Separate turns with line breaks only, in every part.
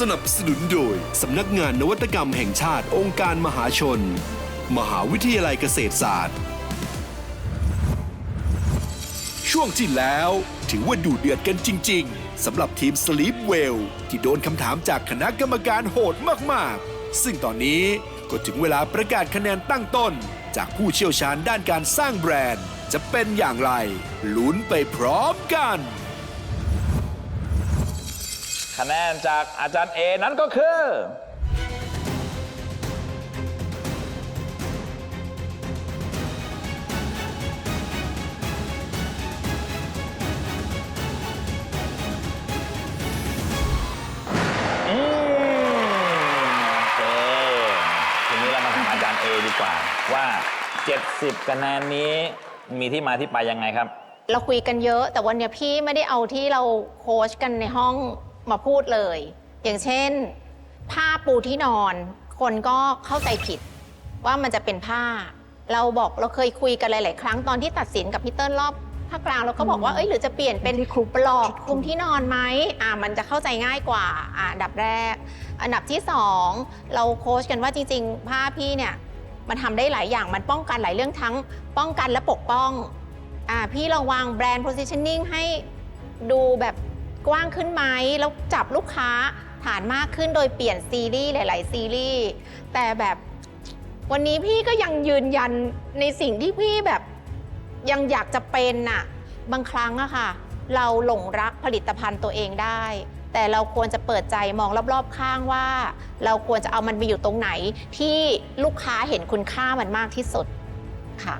สนับสนุนโดย สำนักงานนวัตกรรมแห่งชาติองค์การมหาชน มหาวิทยาลัยเกษตรศาสตร์ ช่วงที่แล้ว ถือว่าดูเดือดกันจริง ๆสำหรับทีม Sleep Well ที่โดนคำถามจากคณะกรรมการโหดมากๆ ซึ่งตอนนี้ก็ถึงเวลาประกาศคะแนนตั้งต้น จากผู้เชี่ยวชาญด้านการสร้างแบรนด์ จะเป็นอย่างไรลุ้นไปพร้อมกัน
คะแนนจากอาจารย์เอนั้นก็คือ อืมโอเคทีนี้เรามาทำอาจารย์เอดีกว่า ว่า 70คะแนนนี้มีที่มาที่ไปยังไงครับ
เราคุยกันเยอะ แต่วันเนี้ยพี่ไม่ได้เอาที่เราโค้ชกันในห้อง มาพูดเลย อย่างเช่น ผ้าปูที่นอน คนก็เข้าใจผิด ว่ามันจะเป็นผ้า เราบอกเราเคยคุยกันหลาย ๆ ครั้งตอนที่ตัดสินกับพี่เติ้ลรอบภาคกลางเราก็บอกว่าเอ้ยหรือจะเปลี่ยนเป็นปลอกคลุมที่นอนไหมอ่ามันจะเข้าใจง่ายกว่าอ่าอันดับแรก อันดับที่สองเราโค้ชกันว่าจริง ๆ ผ้าพี่เนี่ยมันทำได้หลายอย่างมันป้องกันหลายเรื่องทั้งป้องกันและปกป้องอ่าพี่ลองวางแบรนด์ positioning ให้ดูแบบ กว้างขึ้นไหมแล้วจับลูกค้าฐานมากขึ้นโดยเปลี่ยนซีรีส์หลาย ๆ ซีรีส์แต่แบบวันนี้พี่ก็ยังยืนยันในสิ่งที่พี่แบบยังอยากจะเป็นน่ะ บางครั้งอะค่ะ เราหลงรักผลิตภัณฑ์ตัวเองได้ แต่เราควรจะเปิดใจมองรอบๆข้างว่า เราควรจะเอามันไปอยู่ตรงไหน ที่ลูกค้าเห็นคุณค่ามันมากที่สุดค่ะ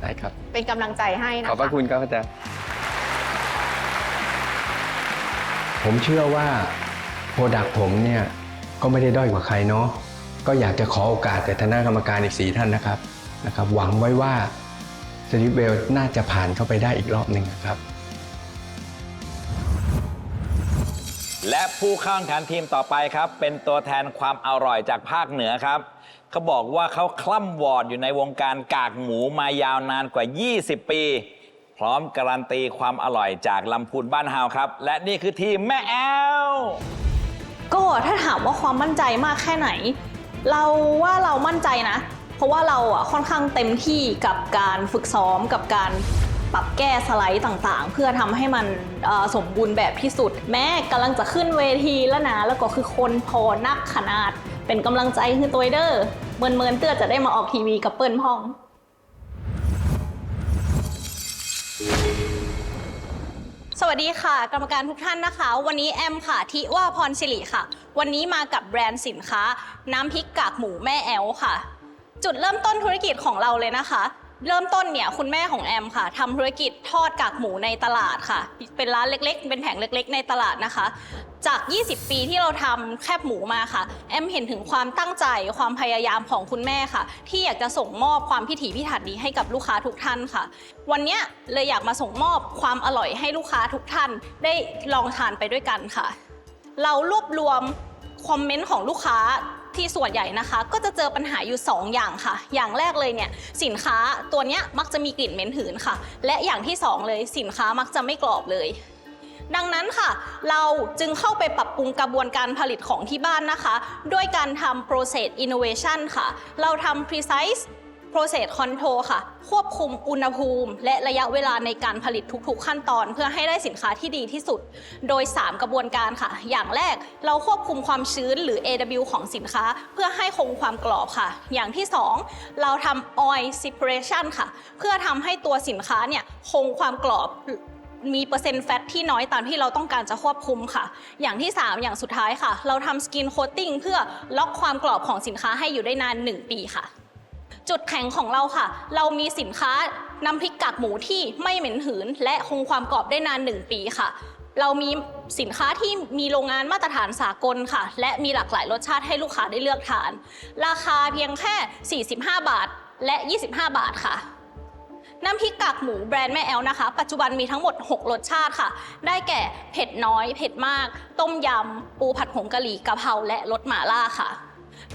ได้ครับ
เป็นกำลังใจให้นะ
ขอบพระ
คะ
คุณครับอาจารย์
ผมเชื่อว่าโปรดักผมเนี่ยก็ไม่ได้ด้อยกว่าใครเนาะก็อยากจะขอโอกาสแต่คณะกรรมการอีกสีท่านนะครับนะครับ หวังไว้ว่าสลิปเวลน่าจะผ่านเข้าไปได้อีกรอบหนึ่งครับ
และผู้เข้าแข่งขันทีมต่อไปครับ เป็นตัวแทนความอร่อยจากภาคเหนือครับเขาบอกว่าเขาคล่ำวอร์ดอยู่ในวงการกากหมูมายาวนานกว่า 20 ปี ร้อมการันตีความอร่อยจากลำพูนบ้านเฮาครับ และนี่คือทีมแม่แอล
ก็ถ้าถามว่าความมั่นใจมากแค่ไหน เราว่าเรามั่นใจนะ เพราะว่าเราอะค่อนข้างเต็มที่กับการฝึกซ้อมกับการปรับแก้สไลด์ต่างๆ เพื่อทำให้มันสมบูรณ์แบบที่สุด แม้กำลังจะขึ้นเวทีแล้วนะ แล้วก็คือคนพอนักขนาด เป็นกำลังใจคือตัวเดอร์เมินเมินเตื้อจะได้มาออกทีวีกับเปิ้ลพ่อง สวัสดีค่ะ กรรมการทุกท่านนะคะ วันนี้แอมค่ะทิว่าพรศิริค่ะ วันนี้มากับแบรนด์สินค้า น้ำพริกกากหมูแม่แอลค่ะ จุดเริ่มต้นธุรกิจของเราเลยนะคะ เริ่มต้นเนี่ยคุณแม่ของแอมค่ะทำธุรกิจทอดกากหมูในตลาดค่ะ เป็นร้านเล็ก ๆ เป็นแผงเล็ก ๆ ในตลาดนะคะ จาก 20 ปีที่เราทำแคบหมูมาค่ะ แอมเห็นถึงความตั้งใจความพยายามของคุณแม่ค่ะ ที่อยากจะส่งมอบความพิถีพิถันนี้ให้กับลูกค้าทุกท่านค่ะ วันนี้เลยอยากมาส่งมอบความอร่อยให้ลูกค้าทุกท่าน ได้ลองทานไปด้วยกันค่ะ เรารวบรวมคอมเมนต์ของลูกค้าที่ส่วนใหญ่นะคะ ก็จะเจอปัญหาอยู่ 2 อย่างค่ะ อย่างแรกเลยเนี่ยสินค้าตัวเนี้ยมักจะมีกลิ่นเหม็นหืนค่ะ และอย่างที่สองเลยสินค้ามักจะไม่กรอบเลย ดังนั้นค่ะ เราจึงเข้าไปปรับปรุงกระบวนการผลิตของที่บ้านนะคะ ด้วยการทำ process innovation ค่ะ เราทำ precise process control ค่ะ ควบคุมอุณหภูมิ และระยะเวลาในการผลิตทุกๆ ขั้นตอน เพื่อให้ได้สินค้าที่ดีที่สุด โดย 3 กระบวนการค่ะ อย่างแรกเราควบคุมความชื้นหรือ AW ของสินค้า เพื่อให้คงความกรอบค่ะ อย่างที่ 2 เราทำ oil separation ค่ะ เพื่อทำให้ตัวสินค้าเนี่ยคงความกรอบ มีเปอร์เซ็นต์แฟตที่น้อยตามที่เราต้องการจะควบคุมค่ะ อย่างที่ 3 อย่างสุดท้ายค่ะ เราทำสกินโคตติ้งเพื่อล็อกความกรอบของสินค้าให้อยู่ได้นาน 1 ปีค่ะ จุดแข็งของเราค่ะ เรามีสินค้าน้ำพริกกากหมูที่ไม่เหม็นหืน และคงความกรอบได้นาน 1 ปีค่ะ เรามีสินค้าที่มีโรงงานมาตรฐานสากลค่ะ และมีหลากหลายรสชาติให้ลูกค้าได้เลือกทาน ราคาเพียงแค่ 45 บาท และ 25 บาทค่ะ น้ำพริกกากหมูแบรนด์แม่แอลนะคะ ปัจจุบันมีทั้งหมด 6 รสชาติค่ะ ได้แก่เผ็ดน้อย เผ็ดมาก ต้มยำ ปูผัดผงกะหรี่กะเพราและรสหม่าล่าค่ะ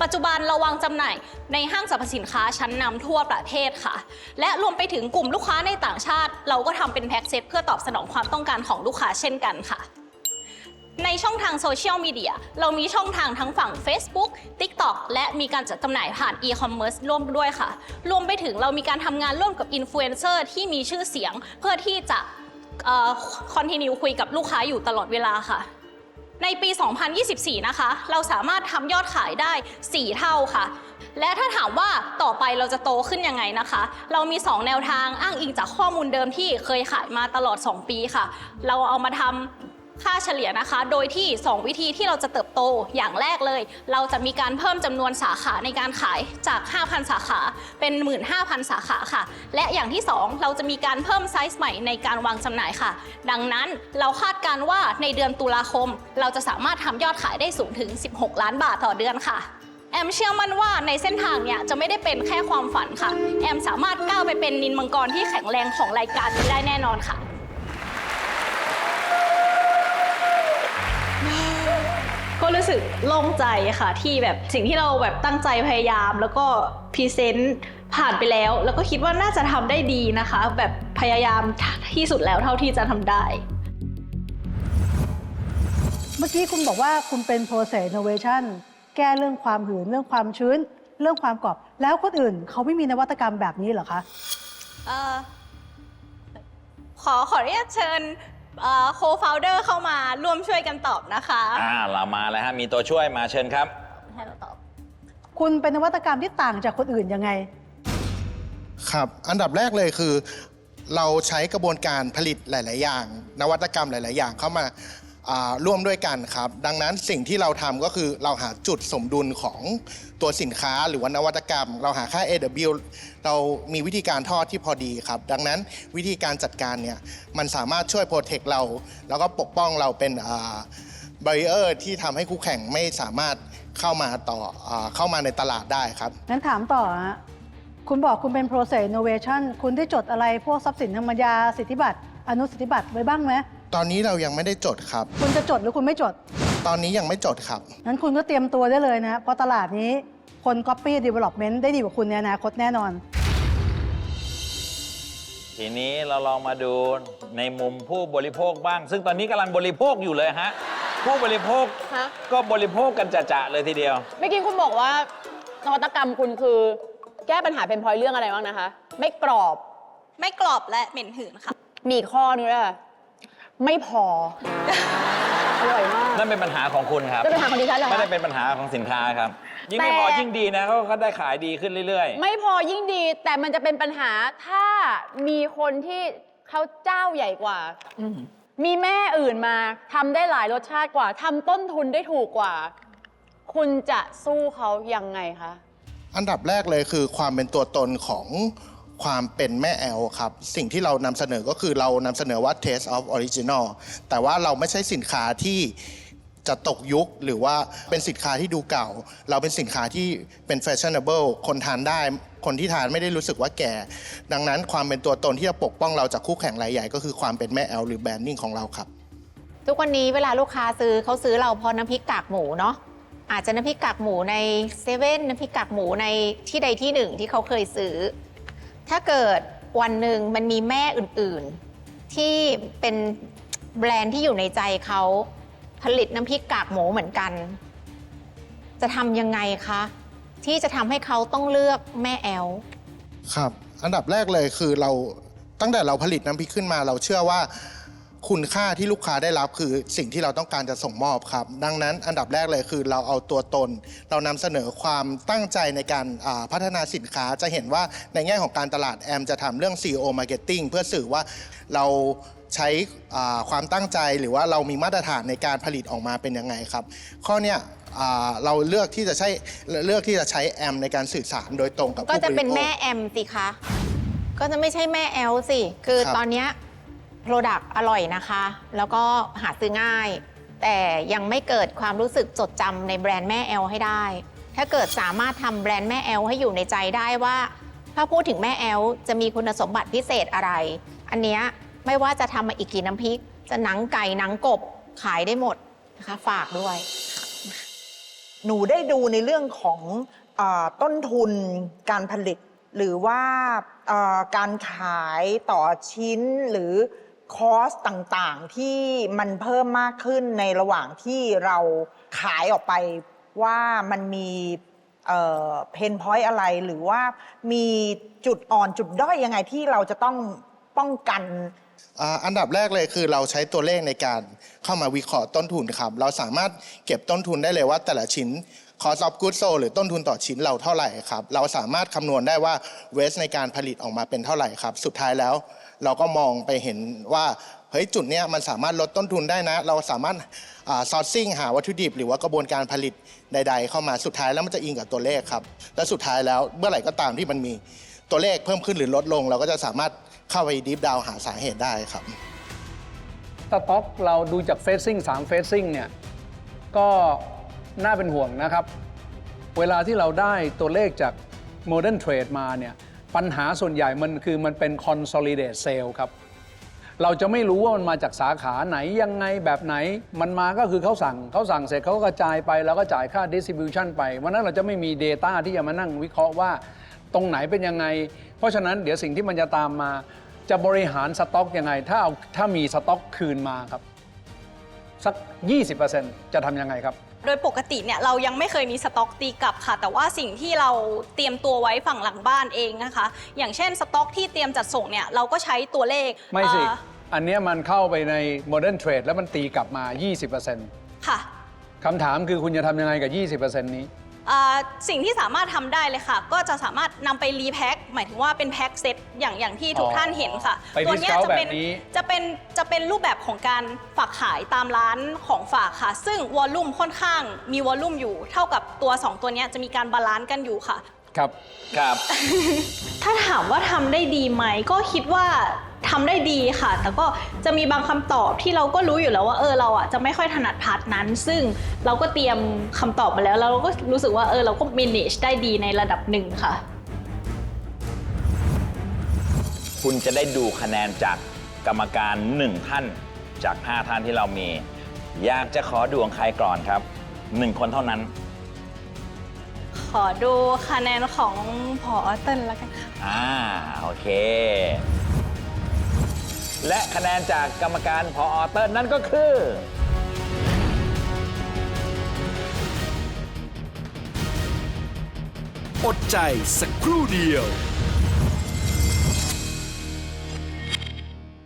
ปัจจุบันเราวางจำหน่ายในห้างสรรพสินค้าชั้นนำทั่วประเทศค่ะ และรวมไปถึงกลุ่มลูกค้าในต่างชาติ เราก็ทำเป็นแพ็กเซตเพื่อตอบสนองความต้องการของลูกค้าเช่นกันค่ะ ในช่องทางโซเชียลมีเดียเรามีช่องทางทั้งฝั่ง Facebook TikTok และมีการจัดจำหน่ายผ่าน e-commerce ร่วมด้วยค่ะ รวมไปถึงเรามีการทำงานร่วมกับอินฟลูเอนเซอร์ที่มีชื่อเสียง เพื่อที่จะคอนติเนียคุยกับลูกค้าอยู่ตลอดเวลาค่ะ ในปี 2024 นะคะ เราสามารถทำยอดขายได้ 4 เท่าค่ะและถ้าถามว่าต่อไปเราจะโตขึ้นยังไงนะคะ เรามี 2 แนวทางอ้างอิงจากข้อมูลเดิมที่เคยขายมาตลอด 2 ปีค่ะ เราเอามาทำ ค่าเฉลี่ยนะคะ โดยที่ 2 วิธีที่เราจะเติบโตอย่างแรกเลย เราจะมีการเพิ่มจำนวนสาขาในการขายจาก 5,000 สาขาเป็น 15,000 สาขาค่ะ และอย่างที่ 2 เราจะมีการเพิ่มไซส์ใหม่ในการวางจำหน่ายค่ะ ดังนั้นเราคาดการว่าในเดือนตุลาคม เราจะสามารถทำยอดขายได้สูงถึง 16 ล้านบาทต่อเดือนค่ะแอมเชื่อมั่นว่าในเส้นทางเนี่ยจะไม่ได้เป็นแค่ความฝันค่ะ แอมสามารถก้าวไปเป็นนินมังกรที่แข็งแรงของรายการนี้ได้แน่นอนค่ะ ก็รู้สึกโล่งใจค่ะที่แบบสิ่งที่เราแบบตั้งใจพยายาม แล้วก็พรีเซนต์ผ่านไปแล้ว แล้วก็คิดว่าน่าจะทำได้ดีนะคะ แบบพยายามที่สุดแล้วเท่าที่จะทำได้
เมื่อกี้คุณบอกว่าคุณเป็น process innovation แก้เรื่องความหืนเรื่องความชื้น เรื่องความกรอบ แล้วคนอื่นเขาไม่มีนวัตกรรมแบบนี้เหรอคะ
เอ่อขอขอเรียกเชิญ โคฟาวเดอร์เข้ามาร่วมช่วยกันตอบนะคะ
อ่าเรามาแล้วฮะมีตัวช่วยมาเชิญครับ
ให้เราตอบ
คุณเป็นนวัตกรรมที่ต่างจากคนอื่นยังไง
ครับ อันดับแรกเลยคือ เราใช้กระบวนการผลิตหลาย ๆ อย่าง นวัตกรรมหลาย ๆ อย่างเข้ามา อ่าร่วมด้วยกันครับ ดังนั้นสิ่งที่เราทำก็คือเราหาจุดสมดุลของตัวสินค้าหรือว่านวัตกรรม เราหาค่า AW เรามีวิธีการทอดที่พอดีครับ ดังนั้นวิธีการจัดการเนี่ยมันสามารถช่วยโปรเทคเรา แล้วก็ปกป้องเราเป็นบริเออร์ที่ทำให้คู่แข่งไม่สามารถเข้ามาต่ออาเข้ามาในตลาดได้ครับ
งั้นถามต่อฮะคุณบอกคุณเป็น process innovation คุณได้จดอะไรพวกทรัพย์สินธรรมยาสิทธิบัตร อนุสิทธิบัตรไว้บ้างไหม
ตอนนี้เรายังไม่ได้จดครับ
คุณจะจดหรือคุณไม่จด
ตอนนี้ยังไม่จดครับ
งั้นคุณก็เตรียมตัวได้เลยนะ เพราะตลาดนี้คน copy development ได้ดีกว่าคุณในอนาคตแน่นอน
ทีนี้เราลองมาดูในมุมผู้บริโภคบ้าง ซึ่งตอนนี้กำลังบริโภคอยู่เลยฮะ ผู้บริโภค
ฮะ
ก็บริโภคกันจะๆเลยทีเดียว
เมื่อกี้คุณบอกว่านวัตกรรมคุณคือ แก้ปัญหาเป็นพลอยเรื่องอะไรบ้างนะคะ ไม่กรอบ
ไม่กรอบและเหม็นหืนค่ะ
มีอีกข้อนึงด้วยค่ะ ไม่พอ อร่อยมาก
นั่นเป็นปัญหาของคุณครับ
จะเป็นปัญหาของดิฉันเหรอ
ไม่
คะ
ได้เป็นปัญหาของสินค้าครับ ยิ่งไม่
แต่
พอยิ่งดีนะเขาก็ได้ขายดีขึ้นเรื่อย
ไม่พอยิ่งดี แต่มันจะเป็นปัญหาถ้ามีคนที่เขาเจ้าใหญ่กว่า มีแม่อื่นมาทำได้หลายรสชาติกว่าทำต้นทุนได้ถูกกว่า คุณจะสู้เขายังไงคะ
อันดับแรกเลยคือความเป็นตัวตนของ ความเป็นแม่แอลครับ สิ่งที่เรานำเสนอก็คือเรานำเสนอว่า taste of original แต่ว่าเราไม่ใช่สินค้าที่จะตกยุคหรือว่าเป็นสินค้าที่ดูเก่า เราเป็นสินค้าที่เป็น fashionable คนทานได้ คนที่ทานไม่ได้รู้สึกว่าแก่ ดังนั้นความเป็นตัวตนที่จะปกป้องเราจากคู่แข่งรายใหญ่ก็คือความเป็นแม่แอลหรือแบรนดิ้งของเราครับ
ทุกวันนี้เวลาลูกค้าซื้อเขาซื้อเราเพราะน้ำพริกกากหมูเนาะอาจจะน้ำพริกกากหมูในเซเว่นน้ำพริกกากหมูในที่ใดที่หนึ่งที่เขาเคยซื้อ ถ้าเกิดวันหนึ่งมันมีแม่อื่นๆ ที่เป็นแบรนด์ที่อยู่ในใจเขาผลิตน้ำพริกกากหมูเหมือนกัน จะทำยังไงคะ ที่จะทำให้เขาต้องเลือกแม่แอล
ครับ อันดับแรกเลยคือเราตั้งแต่เราผลิตน้ำพริกขึ้นมา เราเชื่อว่า คุณค่าที่ลูกค้าได้รับคือสิ่งที่เราต้องการจะส่งมอบครับ ดังนั้นอันดับแรกเลยคือเราเอาตัวตน เรานำเสนอความตั้งใจในการอ่าพัฒนาสินค้าจะเห็นว่าในแง่ของการตลาดแอมจะทำเรื่อง CEO Marketing เพื่อสื่อว่าเราใช้อ่าความตั้งใจหรือว่าเรามีมาตรฐานในการผลิตออกมาเป็นยังไงครับ ข้อเนี้ยอ่าเราเลือกที่จะใช้เลือกที่จะใช้แอมในการสื่อสารโดยตรงกับ
ก็
ผู้บ
จะ
ริ
เป็น
โภค
แม่แอมสิคะก็จะไม่ใช่แม่แอลสิคือ
ครับ
ตอนเนี้ย โปรดักต์อร่อยนะคะ แล้วก็หาซื้อง่าย แต่ยังไม่เกิดความรู้สึกจดจำในแบรนด์แม่แอลให้ได้ ถ้าเกิดสามารถทำแบรนด์แม่แอลให้อยู่ในใจได้ว่า ถ้าพูดถึงแม่แอลจะมีคุณสมบัติพิเศษอะไร อันเนี้ยไม่ว่าจะทำมาอีกกี่น้ำพริก จะหนังไก่หนังกบขายได้หมดนะคะฝากด้วย
หนูได้ดูในเรื่องของอต้นทุนการผลิต หรือว่าอ่าการขายต่อชิ้นหรือ คอสต่างๆที่มันเพิ่มมากขึ้นในระหว่างที่เราขายออกไปว่ามันมีเพนพอยต์อะไรหรือว่ามีจุดอ่อนจุดด้อยยังไงที่เราจะต้องป้องกัน
อันดับแรกเลยคือเราใช้ตัวเลขในการเข้ามาวิเคราะห์ต้นทุนครับ เราสามารถเก็บต้นทุนได้เลยว่าแต่ละชิ้น cost of goods sold หรือต้นทุนต่อชิ้นเราเท่าไหร่ครับ เราสามารถคำนวณได้ว่า waste ในการผลิตออกมาเป็นเท่าไหร่ครับ สุดท้ายแล้ว เราก็มองไปเห็นว่าเฮ้ยจุดเนี้ยมันสามารถลดต้นทุนได้นะ เราสามารถซอร์ซิ่งหาวัตถุดิบ หรือว่ากระบวนการผลิตใด ๆ เข้ามาสุดท้ายแล้วมันจะอิงกับตัวเลขครับ และสุดท้ายแล้วเมื่อไหร่ก็ตามที่มันมีตัวเลขเพิ่มขึ้นหรือลดลง เราก็จะสามารถเข้าไปดีฟดาวหาสาเหตุได้ครับ
สต็อกเราดูจากเฟซซิ่ง3เฟซซิ่งเนี่ยก็ น่าเป็นห่วงนะครับ เวลาที่เราได้ตัวเลขจาก Modern Trade มาเนี่ยปัญหาส่วนใหญ่มันคือมันเป็น consolidate sale ครับ เราจะไม่รู้ว่ามันมาจากสาขาไหนยังไงแบบไหน มันมาก็คือเขาสั่งเขาสั่งเสร็จเขาก็กระจายไป แล้วก็จ่ายค่า distribution ไปวันนั้นเราจะไม่มี Data ที่จะมานั่งวิเคราะห์ว่าตรงไหนเป็นยังไง เพราะฉะนั้นเดี๋ยวสิ่งที่มันจะตามมา จะบริหารสต็อกยังไง ถ้าเอาถ้ามีสต็อกคืนมาครับ สัก 20%จะทำยังไงครับ
โดยปกติเนี่ยเรายังไม่เคยมีสต็อกตีกลับค่ะ แต่ว่าสิ่งที่เราเตรียมตัวไว้ฝั่งหลังบ้านเองนะคะ อย่างเช่นสต็อกที่เตรียมจัดส่งเนี่ยเราก็ใช้ตัวเลข
ไม่สิ
เอ่อ
อันเนี้ยมันเข้าไปใน Modern Trade แล้วมันตีกลับมา 20%
ค่ะ
คำถามคือคุณจะทำยังไงกับ 20%นี้
อ่าสิ่งที่สามารถทำได้เลยค่ะ ก็จะสามารถนำไปรีแพ็คหมายถึงว่าเป็นแพ็คเซตอย่างอย่างที่ทุก
อ๋อ
ท่านเห็นค่ะ
ไป
ตัวเนี้ย
discount
จะเป็น
แบบนี้
จะเป็นจะเป็นรูปแบบของการฝากขายตามร้านของฝากค่ะ ซึ่งวอลลุ่มค่อนข้างมีวอลลุ่มอยู่ เท่ากับตัว 2 ตัวเนี้ยจะมีการบาลานซ์กันอยู่ค่ะ
ครับ
ครับ
ถ้าถามว่าทำได้ดีไหมก็คิดว่า ทำได้ดีค่ะ แต่ก็จะมีบางคำตอบที่เราก็รู้อยู่แล้วว่าเออเราอะจะไม่ค่อยถนัดพาร์ทนั้น ซึ่งเราก็เตรียมคำตอบมาแล้วแล้วเราก็รู้สึกว่าเออเราก็ manage ได้ดีในระดับหนึ่งค่ะ
คุณจะได้ดูคะแนนจากกรรมการหนึ่งท่านจาก 5 ท่านที่เรามี อยากจะขอดูของใครก่อนครับหนึ่งคนเท่านั้น
ขอดูคะแนนของพอเติ้ลแล้วกันค่ะ
อ่า โอเค และคะแนนจากกรรมการพออเติ้ลนั่นก็คือ
อดใจสักครู่เดียว